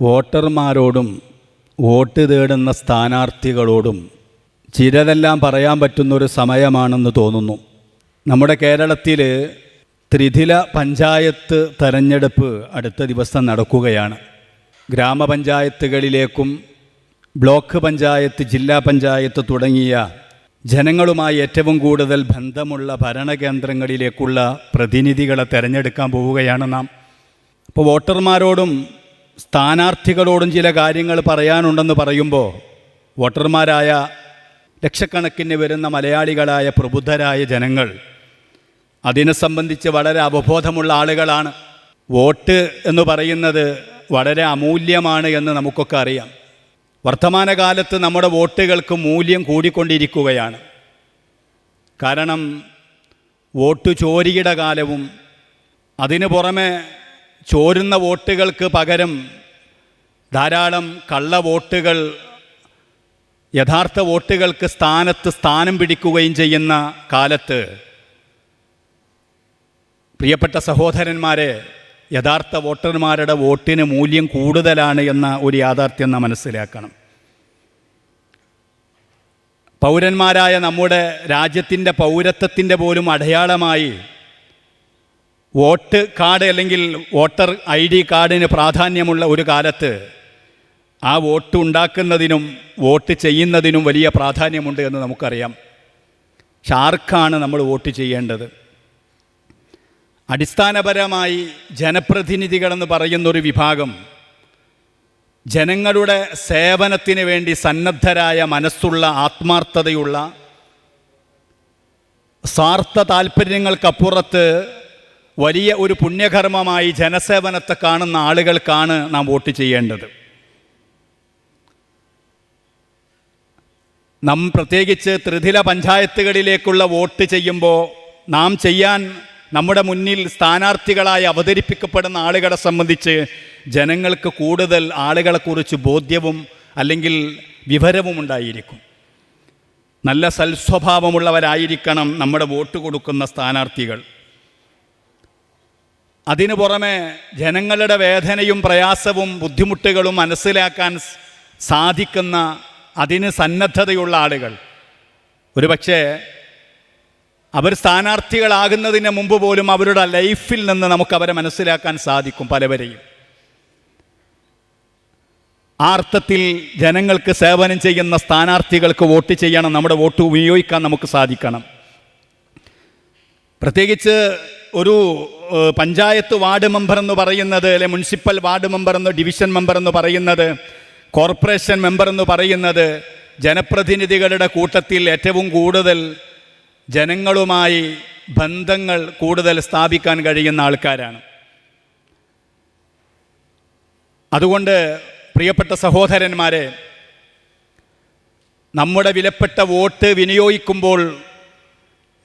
വോട്ടർമാരോടും vote തേടുന്ന സ്ഥാനാർത്ഥികളോടും ചിലതെല്ലാം പറയാൻ പറ്റുന്നൊരു സമയമാണെന്ന് തോന്നുന്നു. നമ്മുടെ കേരളത്തിൽ ത്രിഥില പഞ്ചായത്ത് തെരഞ്ഞെടുപ്പ് അടുത്ത ദിവസം നടക്കുകയാണ്. ഗ്രാമപഞ്ചായത്തുകളിലേക്കും ബ്ലോക്ക് പഞ്ചായത്ത് ജില്ലാ പഞ്ചായത്ത് തുടങ്ങിയ ജനങ്ങളുമായി ഏറ്റവും കൂടുതൽ ബന്ധമുള്ള ഭരണകേന്ദ്രങ്ങളിലേക്കുള്ള പ്രതിനിധികളെ തിരഞ്ഞെടുക്കാൻ പോവുകയാണ് നാം. അപ്പോൾ വോട്ടർമാരോടും സ്ഥാനാർത്ഥികളോടും ചില കാര്യങ്ങൾ പറയാനുണ്ടെന്ന് പറയുമ്പോൾ വോട്ടർമാരായ ലക്ഷക്കണക്കിന് വരുന്ന മലയാളികളായ പ്രബുദ്ധരായ ജനങ്ങൾ അതിനെ സംബന്ധിച്ച് വളരെ അവബോധമുള്ള ആളുകളാണ്. വോട്ട് എന്ന് പറയുന്നത് വളരെ അമൂല്യമാണ് എന്ന് നമുക്കൊക്കെ അറിയാം. വർത്തമാനകാലത്ത് നമ്മുടെ വോട്ടുകൾക്ക് മൂല്യം കൂടിക്കൊണ്ടിരിക്കുകയാണ്. കാരണം വോട്ട് ചോരിയുടെ കാലവും അതിനു പുറമെ ചോരുന്ന വോട്ടുകൾക്ക് പകരം ധാരാളം കള്ള വോട്ടുകൾ യഥാർത്ഥ വോട്ടുകൾക്ക് സ്ഥാനത്ത് സ്ഥാനം പിടിക്കുകയും ചെയ്യുന്ന കാലത്ത് പ്രിയപ്പെട്ട സഹോദരന്മാരെ യഥാർത്ഥ വോട്ടർമാരുടെ വോട്ടിന് മൂല്യം കൂടുതലാണ് എന്ന ഒരു യാഥാർത്ഥ്യം നാം മനസ്സിലാക്കണം. പൗരന്മാരായ നമ്മുടെ രാജ്യത്തിന്റെ പൗരത്വത്തിന്റെ പോലും അടയാളമായി വോട്ട് കാർഡ് അല്ലെങ്കിൽ വോട്ടർ ഐ ഡി കാർഡിന് പ്രാധാന്യമുള്ള ഒരു കാലത്ത് ആ വോട്ട് ഉണ്ടാക്കുന്നതിനും വോട്ട് ചെയ്യുന്നതിനും വലിയ പ്രാധാന്യമുണ്ട് എന്ന് നമുക്കറിയാം. പക്ഷെ ആർക്കാണ് നമ്മൾ വോട്ട് ചെയ്യേണ്ടത്. അടിസ്ഥാനപരമായി ജനപ്രതിനിധികളെന്ന് പറയുന്നൊരു വിഭാഗം ജനങ്ങളുടെ സേവനത്തിന് വേണ്ടി സന്നദ്ധരായ മനസ്സുള്ള ആത്മാർത്ഥതയുള്ള സ്വാർത്ഥ താല്പര്യങ്ങൾക്കപ്പുറത്ത് വലിയ ഒരു പുണ്യകർമ്മമായി ജനസേവനത്തെ കാണുന്ന ആളുകൾക്കാണ് നാം വോട്ട് ചെയ്യേണ്ടത്. നാം പ്രത്യേകിച്ച് ത്രിധില പഞ്ചായത്തുകളിലേക്കുള്ള വോട്ട് ചെയ്യുമ്പോൾ നാം ചെയ്യാൻ നമ്മുടെ മുന്നിൽ സ്ഥാനാർത്ഥികളായി അവതരിപ്പിക്കപ്പെടുന്ന ആളുകളെ സംബന്ധിച്ച് ജനങ്ങൾക്ക് കൂടുതൽ ആളുകളെക്കുറിച്ച് ബോധ്യവും അല്ലെങ്കിൽ വിവരവും ഉണ്ടായിരിക്കും. നല്ല സൽസ്വഭാവമുള്ളവരായിരിക്കണം നമ്മുടെ വോട്ട് കൊടുക്കുന്ന സ്ഥാനാർത്ഥികൾ. അതിനു പുറമെ ജനങ്ങളുടെ വേദനയും പ്രയാസവും ബുദ്ധിമുട്ടുകളും മനസ്സിലാക്കാൻ സാധിക്കുന്ന അതിന് സന്നദ്ധതയുള്ള ആളുകൾ. ഒരുപക്ഷെ അവർ സ്ഥാനാർത്ഥികളാകുന്നതിന് മുമ്പ് പോലും അവരുടെ ലൈഫിൽ നിന്ന് നമുക്ക് അവരെ മനസ്സിലാക്കാൻ സാധിക്കും പലവരെയും. ആ അർത്ഥത്തിൽ ജനങ്ങൾക്ക് സേവനം ചെയ്യുന്ന സ്ഥാനാർത്ഥികൾക്ക് വോട്ട് ചെയ്യണം നമ്മുടെ വോട്ട് ഉപയോഗിക്കാൻ നമുക്ക് സാധിക്കണം. പ്രത്യേകിച്ച് ഒരു പഞ്ചായത്ത് വാർഡ് മെമ്പർ എന്ന് പറയുന്നത് അല്ലെ മുനിസിപ്പൽ വാർഡ് മെമ്പർ എന്ന് ഡിവിഷൻ മെമ്പർ എന്ന് പറയുന്നത് കോർപ്പറേഷൻ മെമ്പർ എന്ന് പറയുന്നത് ജനപ്രതിനിധികളുടെ കൂട്ടത്തിൽ ഏറ്റവും കൂടുതൽ ജനങ്ങളുമായി ബന്ധങ്ങൾ കൂടുതൽ സ്ഥാപിക്കാൻ കഴിയുന്ന ആൾക്കാരാണ്. അതുകൊണ്ട് പ്രിയപ്പെട്ട സഹോദരന്മാരെ നമ്മുടെ വിലപ്പെട്ട വോട്ട് വിനിയോഗിക്കുമ്പോൾ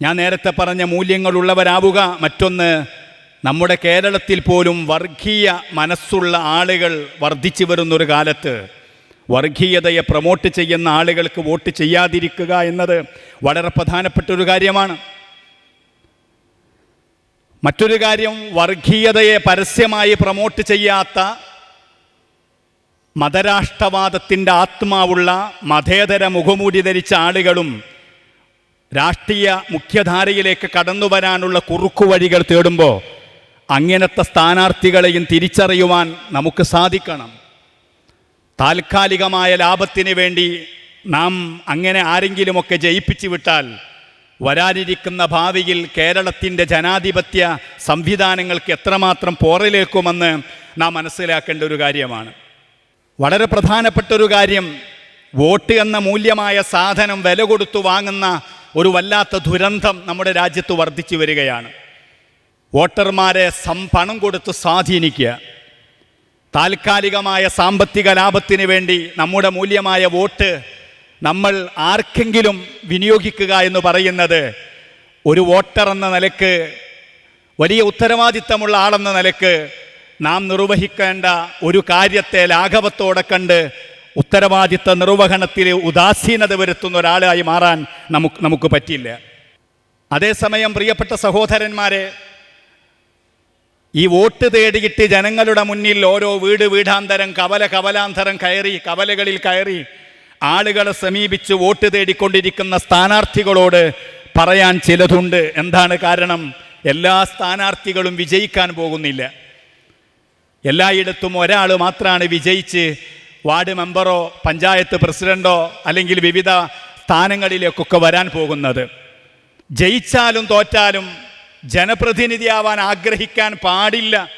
ഞാൻ നേരത്തെ പറഞ്ഞ മൂല്യങ്ങളുള്ളവരാവുക മറ്റൊന്ന് നമ്മുടെ കേരളത്തിൽ പോലും വർഗീയ മനസ്സുള്ള ആളുകൾ വർദ്ധിച്ചു വരുന്നൊരു കാലത്ത് വർഗീയതയെ പ്രൊമോട്ട് ചെയ്യുന്ന ആളുകൾക്ക് വോട്ട് ചെയ്യാതിരിക്കുക എന്നത് വളരെ പ്രധാനപ്പെട്ട ഒരു കാര്യമാണ്. മറ്റൊരു കാര്യം വർഗീയതയെ പരസ്യമായി പ്രൊമോട്ട് ചെയ്യാത്ത മതരാഷ്ട്രവാദത്തിന്റെ ആത്മാവുള്ള മതേതര മുഖമൂടി ധരിച്ച ആളുകളും രാഷ്ട്രീയ മുഖ്യധാരയിലേക്ക് കടന്നു വരാനുള്ള കുറുക്കുവഴികൾ തേടുമ്പോൾ അങ്ങനത്തെ സ്ഥാനാർത്ഥികളെയും തിരിച്ചറിയുവാൻ നമുക്ക് സാധിക്കണം. താൽക്കാലികമായ ലാഭത്തിന് വേണ്ടി നാം അങ്ങനെ ആരെങ്കിലുമൊക്കെ ജയിപ്പിച്ചു വിട്ടാൽ വരാനിരിക്കുന്ന ഭാവിയിൽ കേരളത്തിന്റെ ജനാധിപത്യ സംവിധാനങ്ങൾക്ക് എത്രമാത്രം പോറലേക്കുമെന്ന് നാം മനസ്സിലാക്കേണ്ട ഒരു കാര്യമാണ്. വളരെ പ്രധാനപ്പെട്ട ഒരു കാര്യം വോട്ട് എന്ന മൂല്യമായ സാധനം വില കൊടുത്തു വാങ്ങുന്ന ഒരു വല്ലാത്ത ദുരന്തം നമ്മുടെ രാജ്യത്ത് വർദ്ധിച്ചു വരികയാണ്. വോട്ടർമാരെ സം പണം കൊടുത്ത് സ്വാധീനിക്കുക. താൽക്കാലികമായ സാമ്പത്തിക ലാഭത്തിന് വേണ്ടി നമ്മുടെ മൂല്യമായ വോട്ട് നമ്മൾ ആർക്കെങ്കിലും വിനിയോഗിക്കുക എന്ന് പറയുന്നത് ഒരു വോട്ടർ എന്ന നിലയ്ക്ക് വലിയ ഉത്തരവാദിത്തമുള്ള ആളെന്ന നിലയ്ക്ക് നാം നിർവഹിക്കേണ്ട ഒരു കാര്യത്തെ ലാഘവത്തോടെ കണ്ട് ഉത്തരവാദിത്ത നിർവഹണത്തിൽ ഉദാസീനത വരുത്തുന്ന ഒരാളായി മാറാൻ നമുക്ക് നമുക്ക് പറ്റില്ല അതേസമയം പ്രിയപ്പെട്ട സഹോദരന്മാരെ ഈ വോട്ട് തേടിയിട്ട് ജനങ്ങളുടെ മുന്നിൽ ഓരോ വീട് വീടാന്തരം കവല കവലാന്തരം കയറി കവലകളിൽ കയറി. ആളുകളെ സമീപിച്ച് വോട്ട് തേടിക്കൊണ്ടിരിക്കുന്ന സ്ഥാനാർത്ഥികളോട് പറയാൻ ചിലതുണ്ട്. എന്താണ് കാരണം? എല്ലാ സ്ഥാനാർത്ഥികളും വിജയിക്കാൻ പോകുന്നില്ല. എല്ലായിടത്തും ഒരാൾ മാത്രമാണ് വിജയിച്ച് വാർഡ് മെമ്പറോ പഞ്ചായത്ത് പ്രസിഡന്റോ അല്ലെങ്കിൽ വിവിധ സ്ഥാനങ്ങളിലേക്കൊക്കെ വരാൻ പോകുന്നത്. ജയിച്ചാലും തോറ്റാലും ജനപ്രതിനിധിയാവാൻ ആഗ്രഹിക്കാൻ പാടില്ല.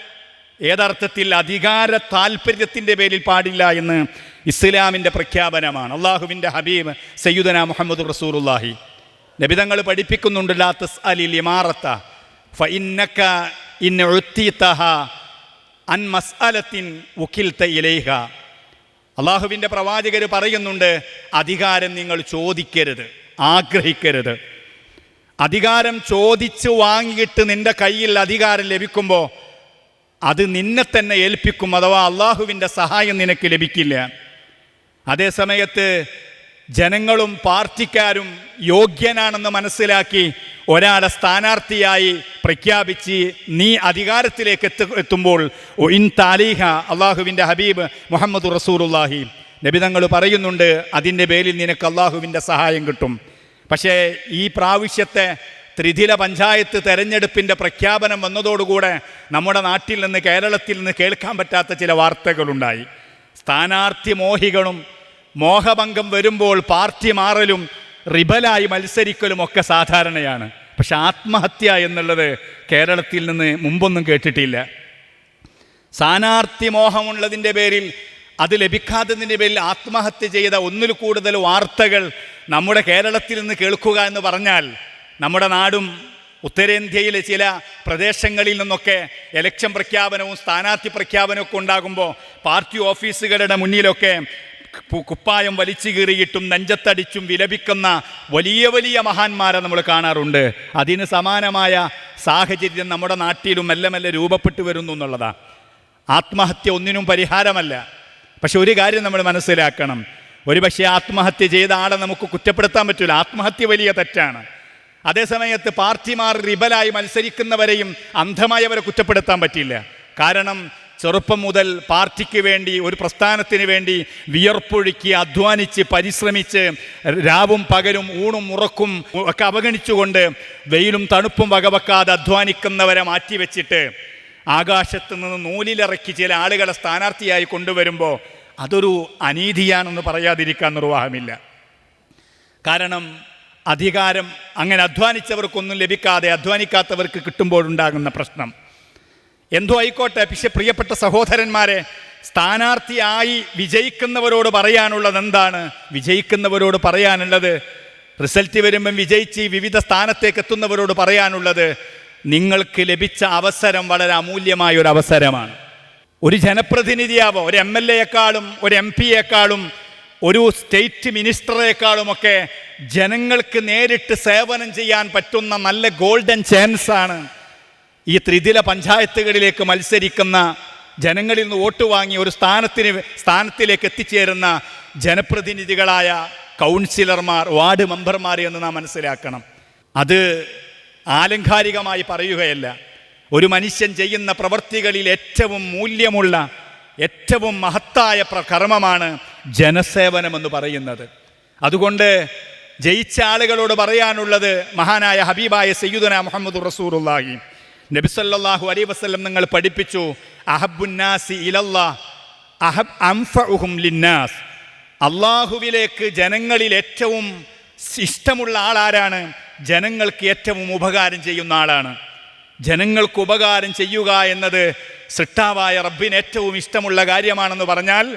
ഏതർത്ഥത്തിൽ അധികാര താല്പര്യത്തിന്റെ പേരിൽ പാടില്ല എന്ന് ഇസ്ലാമിന്റെ പ്രഖ്യാപനമാണ്. അള്ളാഹുവിന്റെ ഹബീബ് സയ്യുദന മുഹമ്മദ് റസൂറുല്ലാഹി നബിതങ്ങൾ പഠിപ്പിക്കുന്നുണ്ട് ലാ തസ് അലിൽ ഇമാറത്ത. ഫഇന്നക ഇൻ ഉത്തീതഹ അൻ മസ്അലത്തിൻ ഉക്കിൽത്ത ഇലൈഹ. അള്ളാഹുവിന്റെ പ്രവാചകർ പറയുന്നുണ്ട് അധികാരം നിങ്ങൾ ചോദിക്കരുത് ആഗ്രഹിക്കരുത്. അധികാരം ചോദിച്ചു വാങ്ങിയിട്ട് നിന്റെ കയ്യിൽ അധികാരം ലഭിക്കുമ്പോൾ അത് നിന്നെ തന്നെ ഏൽപ്പിക്കും അഥവാ അള്ളാഹുവിന്റെ സഹായം നിനക്ക് ലഭിക്കില്ല. അതേസമയത്ത് ജനങ്ങളും പാർട്ടിക്കാരും യോഗ്യനാണെന്ന് മനസ്സിലാക്കി ഒരാളെ സ്ഥാനാർത്ഥിയായി പ്രഖ്യാപിച്ച് നീ അധികാരത്തിലേക്ക് എത്തു എത്തുമ്പോൾ ഇൻ താലീഹ അള്ളാഹുവിന്റെ ഹബീബ് മുഹമ്മദ് റസൂറുല്ലാഹി നബിതങ്ങൾ പറയുന്നുണ്ട് അതിന്റെ പേരിൽ നിനക്ക് അള്ളാഹുവിന്റെ സഹായം കിട്ടും. പക്ഷേ ഈ പ്രാവശ്യത്തെ ത്രിതില പഞ്ചായത്ത് തെരഞ്ഞെടുപ്പിന്റെ പ്രഖ്യാപനം വന്നതോടുകൂടെ നമ്മുടെ നാട്ടിൽ നിന്ന് കേരളത്തിൽ നിന്ന് കേൾക്കാൻ പറ്റാത്ത ചില വാർത്തകളുണ്ടായി. സ്ഥാനാർത്ഥി മോഹികളും മോഹഭംഗം വരുമ്പോൾ പാർട്ടി മാറലും റിബലായി മത്സരിക്കലും ഒക്കെ സാധാരണയാണ്. പക്ഷെ ആത്മഹത്യ എന്നുള്ളത് കേരളത്തിൽ നിന്ന് മുമ്പൊന്നും കേട്ടിട്ടില്ല. സ്ഥാനാർത്ഥി മോഹമുള്ളതിന്റെ പേരിൽ അത് ലഭിക്കാത്തതിന്റെ പേരിൽ ആത്മഹത്യ ചെയ്ത ഒന്നിൽ കൂടുതൽ വാർത്തകൾ നമ്മുടെ കേരളത്തിൽ നിന്ന് കേൾക്കുക എന്ന് പറഞ്ഞാൽ നമ്മുടെ നാടും ഉത്തരേന്ത്യയിലെ ചില പ്രദേശങ്ങളിൽ നിന്നൊക്കെ എലക്ഷൻ പ്രഖ്യാപനവും സ്ഥാനാർത്ഥി പ്രഖ്യാപനവും ഒക്കെ ഉണ്ടാകുമ്പോൾ പാർട്ടി ഓഫീസുകളുടെ മുന്നിലൊക്കെ കുപ്പായം വലിച്ചു കീറിയിട്ടും നെഞ്ചത്തടിച്ചും വിലപിക്കുന്ന വലിയ വലിയ മഹാന്മാരെ നമ്മൾ കാണാറുണ്ട്. അതിന് സമാനമായ സാഹചര്യം നമ്മുടെ നാട്ടിലും മെല്ലെ മെല്ലെ രൂപപ്പെട്ടു വരുന്നു എന്നുള്ളതാണ് ആത്മഹത്യ ഒന്നിനും പരിഹാരമല്ല. പക്ഷെ ഒരു കാര്യം നമ്മൾ മനസ്സിലാക്കണം. ഒരു പക്ഷേ ആത്മഹത്യ ചെയ്ത ആളെ നമുക്ക് കുറ്റപ്പെടുത്താൻ പറ്റില്ല ആത്മഹത്യ വലിയ തെറ്റാണ്. അതേസമയത്ത് പാർട്ടിമാർ റിബലായി മത്സരിക്കുന്നവരെയും അന്ധമായവരെ കുറ്റപ്പെടുത്താൻ പറ്റില്ല കാരണം ചെറുപ്പം മുതൽ പാർട്ടിക്ക് വേണ്ടി ഒരു പ്രസ്ഥാനത്തിന് വേണ്ടി വിയർപ്പൊഴുക്കി അധ്വാനിച്ച് പരിശ്രമിച്ച് രാവും പകലും ഊണും ഉറക്കും ഒക്കെ അവഗണിച്ചുകൊണ്ട് വെയിലും തണുപ്പും വകവെക്കാതെ അധ്വാനിക്കുന്നവരെ മാറ്റിവെച്ചിട്ട് ആകാശത്ത് നിന്ന് നൂലിലിറക്കി ചില ആളുകളെ സ്ഥാനാർത്ഥിയായി കൊണ്ടുവരുമ്പോൾ അതൊരു അനീതിയാണെന്ന് പറയാതിരിക്കാൻ നിർവാഹമില്ല. കാരണം അധികാരം അങ്ങനെ അധ്വാനിച്ചവർക്കൊന്നും ലഭിക്കാതെ അധ്വാനിക്കാത്തവർക്ക് കിട്ടുമ്പോഴുണ്ടാകുന്ന പ്രശ്നം. എന്തോ ആയിക്കോട്ടെ പക്ഷെ പ്രിയപ്പെട്ട സഹോദരന്മാരെ സ്ഥാനാർത്ഥിയായി വിജയിക്കുന്നവരോട് പറയാനുള്ളത് എന്താണ്? വിജയിക്കുന്നവരോട് പറയാനുള്ളത് റിസൾട്ട് വരുമ്പം വിജയിച്ച് വിവിധ സ്ഥാനത്തേക്ക് എത്തുന്നവരോട് പറയാനുള്ളത് നിങ്ങൾക്ക് ലഭിച്ച അവസരം വളരെ അമൂല്യമായ ഒരു അവസരമാണ് ഒരു ജനപ്രതിനിധിയാവോ ഒരു എം എൽ എക്കാളും ഒരു എം പിയെക്കാളും ഒരു സ്റ്റേറ്റ് മിനിസ്റ്ററേക്കാളുമൊക്കെ ജനങ്ങൾക്ക് നേരിട്ട് സേവനം ചെയ്യാൻ പറ്റുന്ന നല്ല ഗോൾഡൻ ചാൻസ് ആണ് ഈ ത്രിതില പഞ്ചായത്തുകളിലേക്ക് മത്സരിക്കുന്ന ജനങ്ങളിൽ നിന്ന് വോട്ട് വാങ്ങി ഒരു സ്ഥാനത്തിന് സ്ഥാനത്തിലേക്ക് എത്തിച്ചേരുന്ന ജനപ്രതിനിധികളായ കൗൺസിലർമാർ വാർഡ് മെമ്പർമാർ എന്ന് നാം മനസ്സിലാക്കണം. അത് ആലങ്കാരികമായി പറയുകയല്ല. ഒരു മനുഷ്യൻ ചെയ്യുന്ന പ്രവൃത്തികളിൽ ഏറ്റവും മൂല്യമുള്ള ഏറ്റവും മഹത്തായ കർമ്മമാണ് ജനസേവനം എന്ന് പറയുന്നത്. അതുകൊണ്ട് ജയിച്ച ആളുകളോട് പറയാനുള്ളത് മഹാനായ ഹബീബായ സയ്യുദന മുഹമ്മദ് റസൂറുല്ലാഹി നബിസല്ലാഹു അലൈ വസ്ലം നിങ്ങൾ പഠിപ്പിച്ചു അഹബുന്നാസി ഇലല്ലാ അഹബ് അംഫഉഹും ലിന്നാസ്. അള്ളാഹുവിലേക്ക് ജനങ്ങളിൽ ഏറ്റവും ഇഷ്ടമുള്ള ആളാരാണ്? ജനങ്ങൾക്ക് ഏറ്റവും ഉപകാരം ചെയ്യുന്ന ആളാണ്. ജനങ്ങൾക്ക് ഉപകാരം ചെയ്യുക എന്നത് സൃഷ്ടാവായ റബ്ബിന് ഏറ്റവും ഇഷ്ടമുള്ള കാര്യമാണെന്ന് പറഞ്ഞാൽ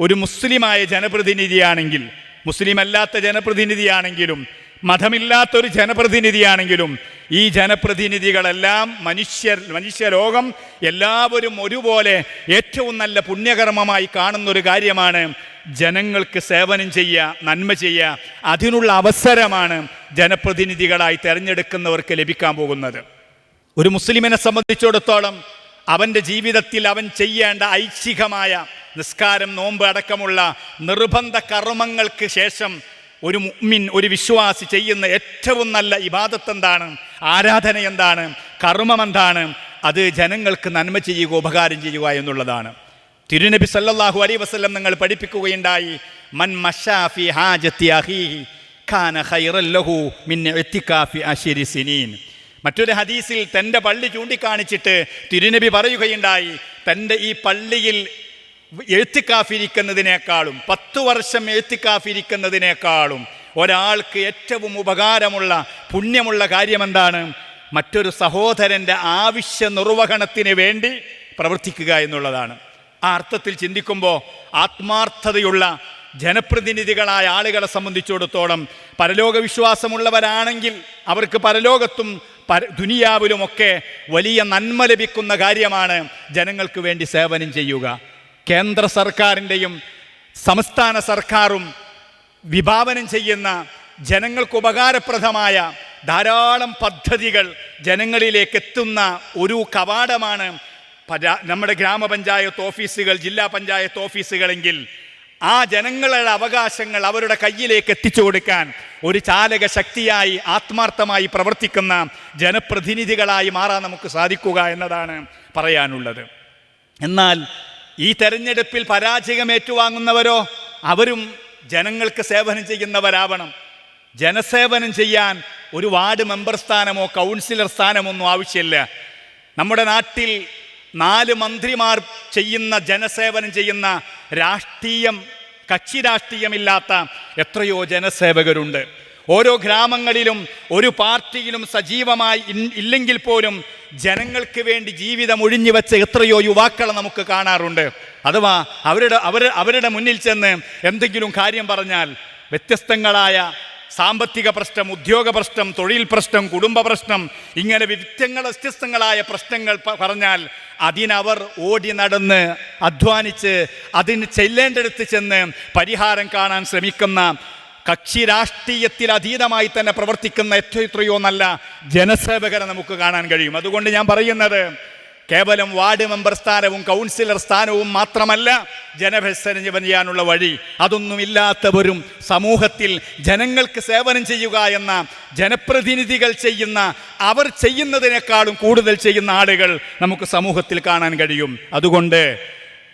ഒരു മുസ്ലിമായ ജനപ്രതിനിധിയാണെങ്കിൽ മുസ്ലിം അല്ലാത്ത ജനപ്രതിനിധിയാണെങ്കിലും മതമില്ലാത്തൊരു ജനപ്രതിനിധിയാണെങ്കിലും ഈ ജനപ്രതിനിധികളെല്ലാം മനുഷ്യർ മനുഷ്യലോകം എല്ലാവരും ഒരുപോലെ ഏറ്റവും നല്ല പുണ്യകർമ്മമായി കാണുന്നൊരു കാര്യമാണ് ജനങ്ങൾക്ക് സേവനം ചെയ്യുക നന്മ ചെയ്യുക അതിനുള്ള അവസരമാണ് ജനപ്രതിനിധികളായി തിരഞ്ഞെടുക്കുന്നവർക്ക് ലഭിക്കാൻ പോകുന്നത്. ഒരു മുസ്ലിമിനെ സംബന്ധിച്ചിടത്തോളം അവന്റെ ജീവിതത്തിൽ അവൻ ചെയ്യേണ്ട ഐച്ഛികമായ നിസ്കാരം നോമ്പ് അടക്കമുള്ള നിർബന്ധ കർമ്മങ്ങൾക്ക് ശേഷം ഒരു മുമ്മിൻ ഒരു വിശ്വാസി ചെയ്യുന്ന ഏറ്റവും നല്ല ഇബാദത്ത് എന്താണ് ആരാധന എന്താണ്? കർമ്മം എന്താണ്? അത് ജനങ്ങൾക്ക് നന്മ ചെയ്യുക ഉപകാരം ചെയ്യുക എന്നുള്ളതാണ്. തിരുനബി സല്ലല്ലാഹു അലൈഹി വസ്ലം നിങ്ങൾ പഠിപ്പിക്കുകയുണ്ടായി മൻ മഷാഫി ഹാജത്തി മിൻ മറ്റൊരു ഹദീസിൽ തന്റെ പള്ളി ചൂണ്ടിക്കാണിച്ചിട്ട് തിരുനബി പറയുകയുണ്ടായി തന്റെ ഈ പള്ളിയിൽ എഴുത്തിക്കാഫിരിക്കുന്നതിനേക്കാളും പത്തു വർഷം എഴുത്തിക്കാഫിരിക്കുന്നതിനേക്കാളും ഒരാൾക്ക് ഏറ്റവും ഉപകാരമുള്ള പുണ്യമുള്ള കാര്യമെന്താണ്? മറ്റൊരു സഹോദരന്റെ ആവശ്യ നിർവഹണത്തിന് വേണ്ടി പ്രവർത്തിക്കുക എന്നുള്ളതാണ്. ആ അർത്ഥത്തിൽ ചിന്തിക്കുമ്പോൾ ആത്മാർത്ഥതയുള്ള ജനപ്രതിനിധികളായ ആളുകളെ സംബന്ധിച്ചിടത്തോളം പരലോക വിശ്വാസമുള്ളവരാണെങ്കിൽ അവർക്ക് പരലോകത്തും പര ദുനിയാവിലുമൊക്കെ വലിയ നന്മ ലഭിക്കുന്ന കാര്യമാണ് ജനങ്ങൾക്ക് വേണ്ടി സേവനം ചെയ്യുക. കേന്ദ്ര സർക്കാരിന്റെയും സംസ്ഥാന സർക്കാരും വിഭാവനം ചെയ്യുന്ന ജനങ്ങൾക്ക് ഉപകാരപ്രദമായ ധാരാളം പദ്ധതികൾ ജനങ്ങളിലേക്ക് എത്തുന്ന ഒരു കവാടമാണ് നമ്മുടെ ഗ്രാമപഞ്ചായത്ത് ഓഫീസുകൾ ജില്ലാ പഞ്ചായത്ത് ഓഫീസുകളെങ്കിൽ ആ ജനങ്ങളുടെ അവകാശങ്ങൾ അവരുടെ കയ്യിലേക്ക് എത്തിച്ചു കൊടുക്കാൻ ഒരു ചാലക ശക്തിയായി ആത്മാർത്ഥമായി പ്രവർത്തിക്കുന്ന ജനപ്രതിനിധികളായി മാറാൻ നമുക്ക് സാധിക്കുക എന്നതാണ് പറയാനുള്ളത്. എന്നാൽ ഈ തെരഞ്ഞെടുപ്പിൽ പരാജയം ഏറ്റുവാങ്ങുന്നവരോ അവരും ജനങ്ങൾക്ക് സേവനം ചെയ്യുന്നവരാവണം. ജനസേവനം ചെയ്യാൻ ഒരു വാർഡ് മെമ്പർ സ്ഥാനമോ കൗൺസിലർ സ്ഥാനമോ ഒന്നും ആവശ്യമില്ല. നമ്മുടെ നാട്ടിൽ നാല് മന്ത്രിമാർ ചെയ്യുന്ന ജനസേവനം ചെയ്യുന്ന രാഷ്ട്രീയം കക്ഷി രാഷ്ട്രീയമില്ലാത്ത എത്രയോ ജനസേവകരുണ്ട്. ഓരോ ഗ്രാമങ്ങളിലും ഒരു പാർട്ടിയിലും സജീവമായി ഇല്ലെങ്കിൽ പോലും ജനങ്ങൾക്ക് വേണ്ടി ജീവിതം ഒഴിഞ്ഞു വെച്ച എത്രയോ യുവാക്കളെ നമുക്ക് കാണാറുണ്ട്. അഥവാ അവരുടെ അവർ അവരുടെ മുന്നിൽ ചെന്ന് എന്തെങ്കിലും കാര്യം പറഞ്ഞാൽ വ്യത്യസ്തങ്ങളായ സാമ്പത്തിക പ്രശ്നം ഉദ്യോഗ പ്രശ്നം തൊഴിൽ പ്രശ്നം കുടുംബ പ്രശ്നം ഇങ്ങനെ വിവിധങ്ങൾ വ്യത്യസ്തങ്ങളായ പ്രശ്നങ്ങൾ പറഞ്ഞാൽ അതിനവർ ഓടി നടന്ന് അധ്വാനിച്ച് അതിന് ചെല്ലേണ്ടടുത്ത് ചെന്ന് പരിഹാരം കാണാൻ ശ്രമിക്കുന്ന കക്ഷി രാഷ്ട്രീയത്തിൽ അതീതമായി തന്നെ പ്രവർത്തിക്കുന്ന എത്രയോ നല്ല ജനസേവകരെ നമുക്ക് കാണാൻ കഴിയും. അതുകൊണ്ട് ഞാൻ പറയുന്നത് കേവലം വാർഡ് മെമ്പർ സ്ഥാനവും കൗൺസിലർ സ്ഥാനവും മാത്രമല്ല ജനഭസനം ചെയ്യാനുള്ള വഴി. അതൊന്നുമില്ലാത്തവരും സമൂഹത്തിൽ ജനങ്ങൾക്ക് സേവനം ചെയ്യുക എന്ന ജനപ്രതിനിധികൾ ചെയ്യുന്ന അവർ ചെയ്യുന്നതിനേക്കാളും കൂടുതൽ ചെയ്യുന്ന ആളുകൾ നമുക്ക് സമൂഹത്തിൽ കാണാൻ കഴിയും. അതുകൊണ്ട്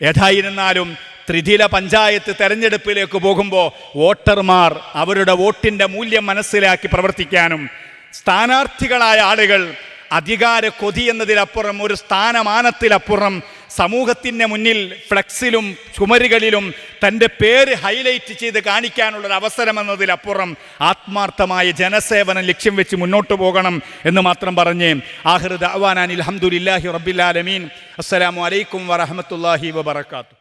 ഏതായിരുന്നാലും ത്രിതില പഞ്ചായത്ത് തെരഞ്ഞെടുപ്പിലേക്ക് പോകുമ്പോൾ വോട്ടർമാർ അവരുടെ വോട്ടിന്റെ മൂല്യം മനസ്സിലാക്കി പ്രവർത്തിക്കാനും സ്ഥാനാർത്ഥികളായ ആളുകൾ അധികാര കൊതി എന്നതിലപ്പുറം ഒരു സ്ഥാനമാനത്തിലപ്പുറം സമൂഹത്തിന്റെ മുന്നിൽ ഫ്ലെക്സിലും ചുമരുകളിലും തന്റെ പേര് ഹൈലൈറ്റ് ചെയ്ത് കാണിക്കാനുള്ളൊരു അവസരം എന്നതിലപ്പുറം ആത്മാർത്ഥമായ ജനസേവനം ലക്ഷ്യം വെച്ച് മുന്നോട്ട് പോകണം എന്ന് മാത്രം പറഞ്ഞ് ആഹൃദ് അവാനാൻ അലഹമുല്ലാഹി റബ്ബിലാലമീൻ അസ്സലാമു അലൈക്കും വറഹമത്തല്ലാഹി വബർക്കാത്തു